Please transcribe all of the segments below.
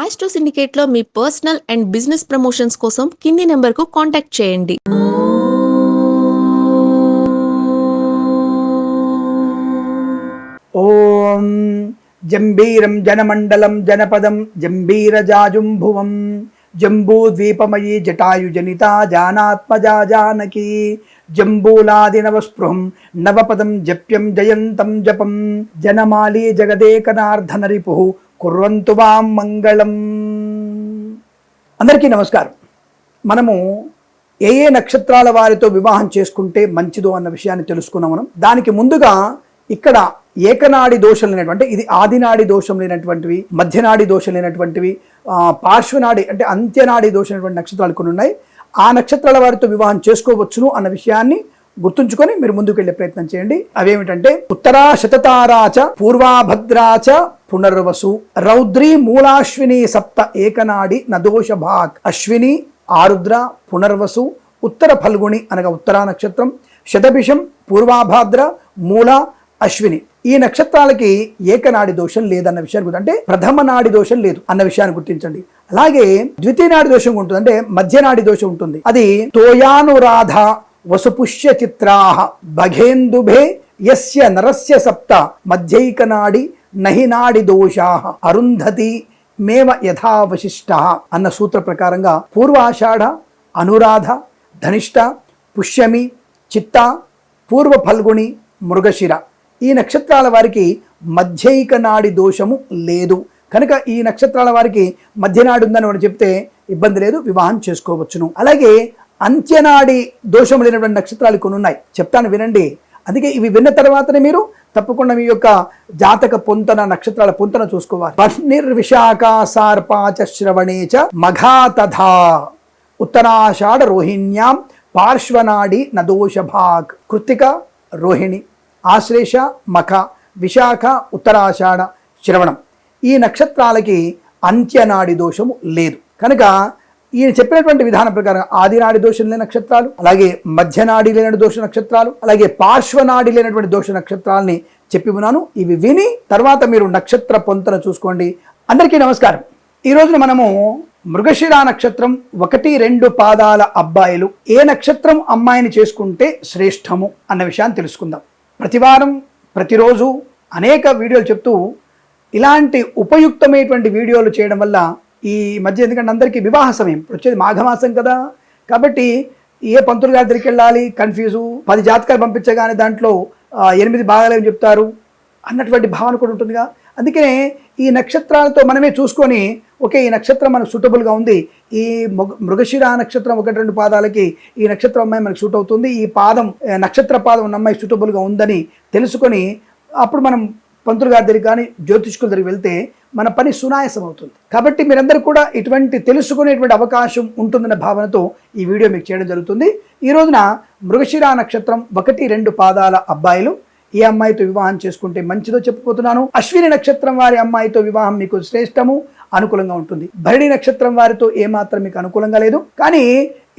Astro సిండికేట్లో మీ personal and business promotions కోసం కింది నెంబర్కు కాంటాక్ట్ చేయండి. ఓం జంబీరం జనమండలం జనపదం జంబీరజాజుంభువం జంబూద్వీపమయీ జటాయుజనిత జానాత్మజా జానకి జంబూలాదినవస్పృహం నవపదం జప్యం జయంతం జపం జనమాలి జగదేకనార్ధనరిపు కుర్వంతు వాం మంగళం. అందరికీ నమస్కారం. మనము ఏ ఏ నక్షత్రాల వారితో వివాహం చేసుకుంటే మంచిదో అన్న విషయాన్ని తెలుసుకున్నాం మనం. దానికి ముందుగా ఇక్కడ ఏకనాడి దోషం లేనటువంటి ఇది ఆదినాడి దోషం లేనటువంటివి మధ్యనాడి దోషం లేనటువంటివి పార్శ్వనాడి అంటే అంత్యనాడి దోషం లేనటువంటి నక్షత్రాలు కొన్ని ఉన్నాయి. ఆ నక్షత్రాల వారితో వివాహం చేసుకోవచ్చును అన్న విషయాన్ని గుర్తుంచుకొని మీరు ముందుకు వెళ్ళే ప్రయత్నం చేయండి. అవేమిటంటే ఉత్తరా శతతారాచ పూర్వాభద్రాచ పునర్వసు. రౌద్రి మూలాశ్విని సప్త ఏకనాడి నదోష భాక్ అశ్విని ఆరుద్ర పునర్వసు ఉత్తర ఫల్గుణి అనగా ఉత్తరా నక్షత్రం. శతభిషం పూర్వాభాద్ర మూల అశ్విని. ఈ నక్షత్రాలకి ఏకనాడి దోషం లేదన్న విషయాన్ని అంటే ప్రథమ నాడి దోషం లేదు అన్న విషయాన్ని గుర్తించండి. అలాగే ద్వితీయ నాడి దోషం ఉంటుంది? అంటే మధ్యనాడి దోషం ఉంటుంది. అది తోయానురాధ వసుపుష్య చిత్రాహ భగేందుభే యస్య నరస్య సప్త మధ్యైకనాడి నహి నాడి అరుంధతి మేవ యథావశిష్ట అన్న సూత్ర ప్రకారంగా పూర్వాషాఢ అనురాధ ధనిష్ట పుష్యమి చిత్త పూర్వ ఫల్గుణి మృగశిర. ఈ నక్షత్రాల వారికి మధ్యైక నాడి దోషము లేదు. కనుక ఈ నక్షత్రాల వారికి మధ్యనాడు ఉందని వాడు చెప్తే ఇబ్బంది లేదు వివాహం చేసుకోవచ్చును. అలాగే అంత్యనాడి దోషం లేనటువంటి నక్షత్రాలు కొన్ని ఉన్నాయి చెప్తాను వినండి. అందుకే ఇవి విన్న తర్వాతనే మీరు తప్పకుండా మీ యొక్క జాతక పొంతన నక్షత్రాల పొంతన చూసుకోవాలి. పర్నిర్విశాఖ సార్పాచ శ్రవణే చ మఘా తథా ఉత్తరాషాఢ రోహిణ్యాం పార్శ్వనాడి నదోషభాగ్. కృత్తిక రోహిణి ఆశ్లేష మఖ విశాఖ ఉత్తరాషాఢ శ్రవణం. ఈ నక్షత్రాలకి అంత్యనాడి దోషము లేదు. కనుక ఈయన చెప్పినటువంటి విధానం ప్రకారం ఆదినాడి దోషం లేని నక్షత్రాలు అలాగే మధ్యనాడి లేని దోష నక్షత్రాలు అలాగే పార్శ్వనాడి లేనటువంటి దోష నక్షత్రాలని చెప్పి ఉన్నాను. ఇవి విని తర్వాత మీరు నక్షత్ర పొంతన చూసుకోండి. అందరికీ నమస్కారం. ఈ రోజున మనము మృగశిర నక్షత్రం ఒకటి రెండు పాదాల అబ్బాయిలు. ఏ నక్షత్రం అమ్మాయిని చేసుకుంటే శ్రేష్టము అన్న విషయాన్ని తెలుసుకుందాం. ప్రతివారం ప్రతిరోజు అనేక వీడియోలు చెప్తూ ఇలాంటి ఉపయుక్తమైనటువంటి వీడియోలు చేయడం వల్ల ఈ మధ్య ఎందుకంటే అందరికీ వివాహ సమయం. ఇప్పుడు వచ్చేది మాఘమాసం కదా. కాబట్టి ఏ పంతులు గారి దగ్గరికి వెళ్ళాలి? కన్ఫ్యూజు. పది జాతకాలు పంపించగానే దాంట్లో ఎనిమిది భాగాలేమని చెప్తారు? అన్నటువంటి భావన కూడా ఉంటుందిగా. అందుకనే ఈ నక్షత్రాలతో మనమే చూసుకొని ఓకే ఈ నక్షత్రం మనకు సూటబుల్గా ఉంది. ఈ మృగశిర నక్షత్రం ఒకటి రెండు పాదాలకి ఈ నక్షత్రం అమ్మాయి మనకు సూట్ అవుతుంది. ఈ పాదం నక్షత్ర పాదం ఉన్న అమ్మాయి సూటబుల్గా ఉందని తెలుసుకొని అప్పుడు మనం పంతులు గారి దగ్గరికి కానీ జ్యోతిష్కుల దగ్గరికి వెళ్తే మన పని సునాయాసం అవుతుంది కాబట్టి మీరందరూ కూడా ఇటువంటి తెలుసుకునేటువంటి అవకాశం ఉంటుందన్న భావనతో ఈ వీడియో మీకు చేయడం జరుగుతుంది. ఈ రోజున మృగశిర నక్షత్రం ఒకటి రెండు పాదాల అబ్బాయిలు. ఏ అమ్మాయితో వివాహం చేసుకుంటే మంచిదో చెప్పబోతున్నాను అశ్విని నక్షత్రం వారి అమ్మాయితో వివాహం మీకు శ్రేష్టము అనుకూలంగా ఉంటుంది. భరణి నక్షత్రం వారితో ఏమాత్రం మీకు అనుకూలంగా లేదు. కానీ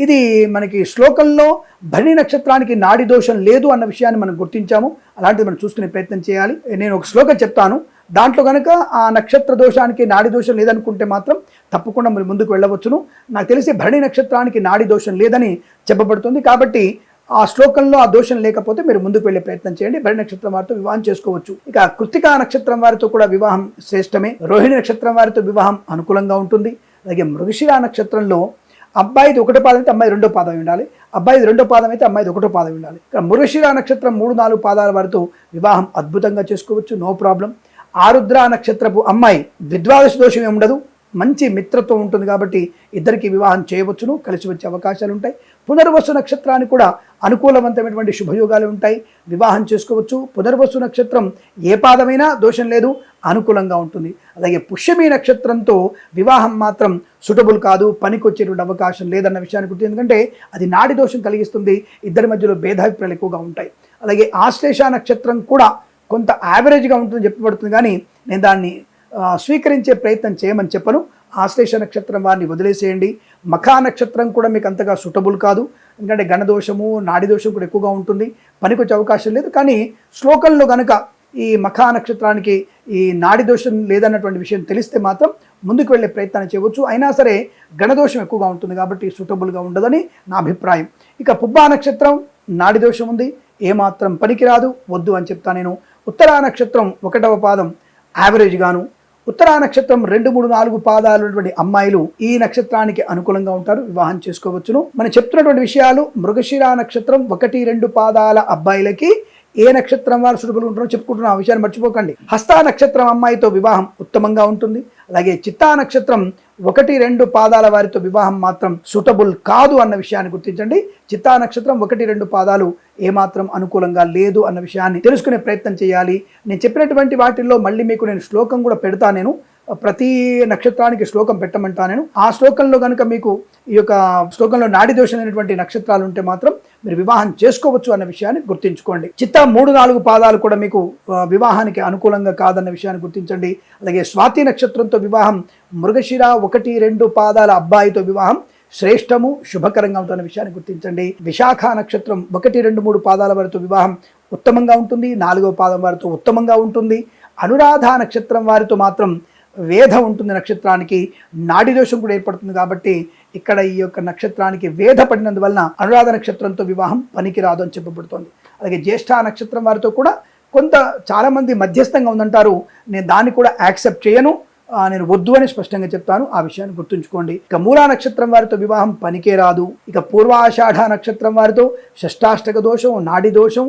ఇది మనకి శ్లోకంలో భరణి నక్షత్రానికి నాడి దోషం లేదు అన్న విషయాన్ని మనం గుర్తించాము. అలాంటిది మనం చూసుకునే ప్రయత్నం చేయాలి. నేను ఒక శ్లోకం చెప్తాను. దాంట్లో కనుక ఆ నక్షత్ర దోషానికి నాడి దోషం లేదనుకుంటే మాత్రం తప్పకుండా మీరు ముందుకు వెళ్ళవచ్చును. నాకు తెలిసి భరణి నక్షత్రానికి నాడి దోషం లేదని చెప్పబడుతుంది. కాబట్టి ఆ శ్లోకంలో ఆ దోషం లేకపోతే మీరు ముందుకు వెళ్ళే ప్రయత్నం చేయండి. భరణి నక్షత్రం వారితో వివాహం చేసుకోవచ్చు. ఇక కృతికా నక్షత్రం వారితో కూడా వివాహం శ్రేష్టమే. రోహిణి నక్షత్రం వారితో వివాహం అనుకూలంగా ఉంటుంది. అలాగే మృగశిరా నక్షత్రంలో అబ్బాయిది ఒకటో పాదం అయితే అమ్మాయి రెండో పాదం ఉండాలి. అబ్బాయిది రెండో పాదం అయితే అమ్మాయిది ఒకటో పాదం ఉండాలి. ఇక్కడ మృగశిరా నక్షత్రం మూడు నాలుగు పాదాల వారితో వివాహం అద్భుతంగా చేసుకోవచ్చు. No problem. ఆరుద్ర నక్షత్రపు అమ్మాయి విద్వాదశ దోషం ఉండదు. మంచి మిత్రత్వం ఉంటుంది కాబట్టి ఇద్దరికి వివాహం చేయవచ్చును. కలిసి వచ్చే అవకాశాలు ఉంటాయి. పునర్వసు నక్షత్రానికి కూడా అనుకూలవంతమైనటువంటి శుభయోగాలు ఉంటాయి. వివాహం చేసుకోవచ్చు. పునర్వసు నక్షత్రం ఏ పాదమైనా దోషం లేదు. అనుకూలంగా ఉంటుంది. అలాగే పుష్యమి నక్షత్రంతో వివాహం మాత్రం సుటబుల్ కాదు. పనికొచ్చేటువంటి అవకాశం లేదన్న విషయాన్ని గుర్తు ఎందుకంటే అది నాడి దోషం కలిగిస్తుంది. ఇద్దరి మధ్యలో భేదాభిప్రాయాలు ఎక్కువగా ఉంటాయి. అలాగే ఆశ్లేష నక్షత్రం కూడా కొంత యావరేజ్గా ఉంటుందని చెప్పబడుతుంది. కానీ నేను దాన్ని స్వీకరించే ప్రయత్నం చేయమని చెప్పను. ఆశ్లేష నక్షత్రం వారిని వదిలేసేయండి. మఖా నక్షత్రం కూడా మీకు అంతగా సుటబుల్ కాదు. ఎందుకంటే గణదోషము నాడి దోషం కూడా ఎక్కువగా ఉంటుంది. పనికొచ్చే అవకాశం లేదు. కానీ శ్లోకంలో కనుక ఈ మఖా నక్షత్రానికి ఈ నాడి దోషం లేదన్నటువంటి విషయం తెలిస్తే మాత్రం ముందుకు వెళ్ళే ప్రయత్నం చేయవచ్చు. అయినా సరే గణదోషం ఎక్కువగా ఉంటుంది కాబట్టి సూటబుల్గా ఉండదని నా అభిప్రాయం. ఇక పుబ్బా నక్షత్రం నాడి దోషం ఉంది. ఏమాత్రం పనికిరాదు. వద్దు అని చెప్తా నేను. ఉత్తరా నక్షత్రం ఒకటవ పాదం యావరేజ్గాను ఉత్తరా నక్షత్రం రెండు మూడు నాలుగు పాదాలు ఉన్నటువంటి అమ్మాయిలు ఈ నక్షత్రానికి అనుకూలంగా ఉంటారు వివాహం చేసుకోవచ్చును. మనం చెప్తున్నటువంటి విషయాలు మృగశిర నక్షత్రం ఒకటి రెండు పాదాల అబ్బాయిలకి ఏ నక్షత్రం వారు సుడుపులు ఉంటారో చెప్పుకుంటున్న. ఆ విషయాన్ని మర్చిపోకండి. హస్త నక్షత్రం అమ్మాయితో వివాహం ఉత్తమంగా ఉంటుంది. అలాగే చిత్తా నక్షత్రం ఒకటి రెండు పాదాల వారితో వివాహం మాత్రం సూటబుల్ కాదు అన్న విషయాన్ని గుర్తించండి. చిత్తా నక్షత్రం ఒకటి రెండు పాదాలు ఏమాత్రం అనుకూలంగా లేదు అన్న విషయాన్ని తెలుసుకునే ప్రయత్నం చేయాలి. నేను చెప్పినటువంటి వాటిల్లో మళ్ళీ మీకు నేను శ్లోకం కూడా పెడతా నేను. ప్రతి నక్షత్రానికి శ్లోకం పెట్టమంటా నేను. ఆ శ్లోకంలో కనుక మీకు ఈ యొక్క శ్లోకంలో నాడి దోషమైనటువంటి నక్షత్రాలు ఉంటే మాత్రం మీరు వివాహం చేసుకోవచ్చు అన్న విషయాన్ని గుర్తుంచుకోండి. చిత్త మూడు నాలుగు పాదాలు కూడా మీకు వివాహానికి అనుకూలంగా కాదన్న విషయాన్ని గుర్తించండి. అలాగే స్వాతి నక్షత్రంతో వివాహం మృగశిర ఒకటి రెండు పాదాల అబ్బాయితో వివాహం శ్రేష్టము శుభకరంగా ఉంటున్న విషయాన్ని గుర్తించండి. విశాఖ నక్షత్రం ఒకటి రెండు మూడు పాదాల వారితో వివాహం ఉత్తమంగా ఉంటుంది. నాలుగో పాదం వారితో ఉత్తమంగా ఉంటుంది. అనురాధ నక్షత్రం వారితో మాత్రం వేధ ఉంటుంది నక్షత్రానికి నాడి దోషం కూడా ఏర్పడుతుంది కాబట్టి ఇక్కడ ఈ యొక్క నక్షత్రానికి వేధ పడినందువలన అనురాధ నక్షత్రంతో వివాహం పనికిరాదు అని చెప్పబడుతోంది. అలాగే జ్యేష్ఠ నక్షత్రం వారితో కూడా కొంత చాలామంది మధ్యస్థంగా ఉందంటారు. నేను దాన్ని కూడా యాక్సెప్ట్ చేయను. నేను వద్దు అని స్పష్టంగా చెప్తాను. ఆ విషయాన్ని గుర్తుంచుకోండి. ఇక మూలా నక్షత్రం వారితో వివాహం పనికే రాదు ఇక పూర్వాషాఢ నక్షత్రం వారితో షష్టాష్టక దోషం నాడి దోషం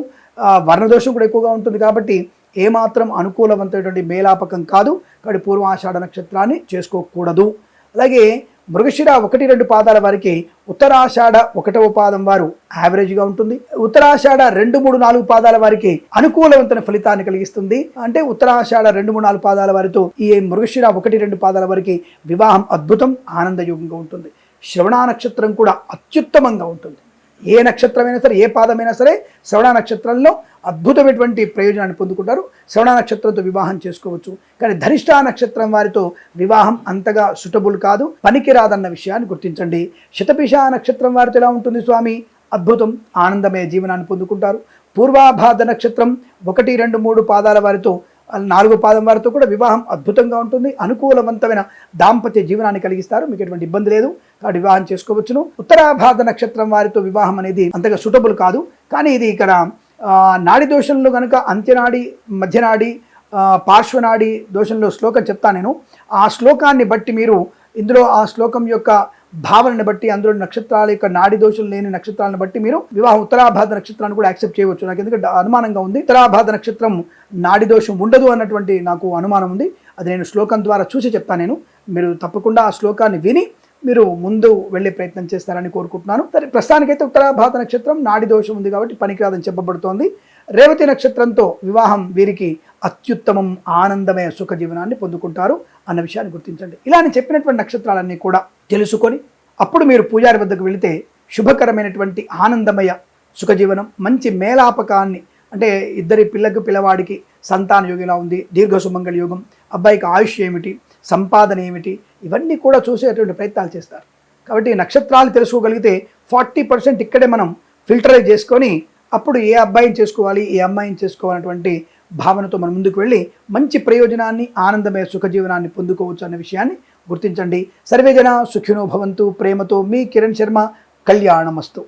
వర్ణదోషం కూడా ఎక్కువగా ఉంటుంది కాబట్టి ఏమాత్రం అనుకూలవంతమైనటువంటి మేలాపకం కాదు. కాబట్టి పూర్వాషాఢ నక్షత్రాన్ని చేసుకోకూడదు. అలాగే మృగశిర ఒకటి రెండు పాదాల వారికి ఉత్తరాషాఢ ఒకటవ పాదం వారు యావరేజ్గా ఉంటుంది. ఉత్తరాషాఢ రెండు మూడు నాలుగు పాదాల వారికి అనుకూలవంతమైన ఫలితాన్ని కలిగిస్తుంది. అంటే ఉత్తరాషాఢ రెండు మూడు నాలుగు పాదాల వారితో ఈ మృగశిర ఒకటి రెండు పాదాల వారికి వివాహం అద్భుతం ఆనందయోగంగా ఉంటుంది. శ్రవణ నక్షత్రం కూడా అత్యుత్తమంగా ఉంటుంది. ఏ నక్షత్రమైనా సరే ఏ పాదమైనా సరే శ్రవణ నక్షత్రంలో అద్భుతమైనటువంటి ప్రయోజనాన్ని పొందుకుంటారు. శ్రవణ నక్షత్రంతో వివాహం చేసుకోవచ్చు. కానీ ధనిష్ట నక్షత్రం వారితో వివాహం అంతగా సుటబుల్ కాదు. పనికిరాదన్న విషయాన్ని గుర్తించండి. శతపిష నక్షత్రం వారితో ఎలా ఉంటుంది స్వామి? అద్భుతం ఆనందమయ జీవనాన్ని పొందుకుంటారు. పూర్వాభాద నక్షత్రం ఒకటి రెండు మూడు పాదాల వారితో నాలుగు పాదం వారితో కూడా వివాహం అద్భుతంగా ఉంటుంది. అనుకూలవంతమైన దాంపత్య జీవనాన్ని కలిగిస్తారు. మీకు ఎటువంటి ఇబ్బంది లేదు. కాబట్టి వివాహం చేసుకోవచ్చును. ఉత్తరాభాద నక్షత్రం వారితో వివాహం అనేది అంతగా సూటబుల్ కాదు. కానీ ఇది ఇక్కడ నాడి దోషంలో కనుక అంత్యనాడి మధ్యనాడి పార్శ్వనాడి దోషంలో శ్లోకం చెప్తాను నేను. ఆ శ్లోకాన్ని బట్టి మీరు ఇందులో ఆ శ్లోకం యొక్క భావనని బట్టి అందులో నక్షత్రాల యొక్క నాడి దోషం లేని నక్షత్రాలను బట్టి మీరు వివాహం ఉత్తరాభాద నక్షత్రాన్ని కూడా యాక్సెప్ట్ చేయవచ్చు. నాకు ఎందుకంటే అనుమానంగా ఉంది. ఉత్తరాభాద నక్షత్రం నాడి దోషం ఉండదు అన్నటువంటి నాకు అనుమానం ఉంది. అది నేను శ్లోకం ద్వారా చూసి చెప్తాను నేను. మీరు తప్పకుండా ఆ శ్లోకాన్ని విని మీరు ముందు వెళ్ళే ప్రయత్నం చేస్తారని కోరుకుంటున్నాను. సరే ప్రస్తుతానికైతే ఉత్తరాభాత నక్షత్రం నాడి దోషం ఉంది కాబట్టి పనికిరాదని చెప్పబడుతోంది. రేవతి నక్షత్రంతో వివాహం వీరికి అత్యుత్తమం ఆనందమయ సుఖ జీవనాన్ని పొందుకుంటారు అన్న విషయాన్ని గుర్తించండి. ఇలా నేను చెప్పినటువంటి నక్షత్రాలన్నీ కూడా తెలుసుకొని అప్పుడు మీరు పూజారి వద్దకు వెళితే శుభకరమైనటువంటి ఆనందమయ సుఖజీవనం మంచి మేలాపకాన్ని అంటే ఇద్దరి పిల్లకు పిల్లవాడికి సంతాన యోగం ఎలా ఉంది దీర్ఘ సుమంగళ యోగం అబ్బాయికి ఆయుష్ ఏమిటి సంపాదన ఏమిటి ఇవన్నీ కూడా చూసేటువంటి ప్రయత్నాలు చేస్తారు. కాబట్టి నక్షత్రాలు తెలుసుకోగలిగితే ఫార్టీ పర్సెంట్ ఇక్కడే మనం ఫిల్టరైజ్ చేసుకొని అప్పుడు ఏ అబ్బాయిని చేసుకోవాలి ఏ అమ్మాయిని చేసుకోవాలన్నటువంటి భావనతో మనం ముందుకు వెళ్ళి మంచి ప్రయోజనాన్ని ఆనందమయ సుఖజీవనాన్ని పొందుకోవచ్చు అనే విషయాన్ని గుర్తించండి. సర్వేజన సుఖినో భవంతు. ప్రేమతో మీ కిరణ్ శర్మ. కళ్యాణమస్తు.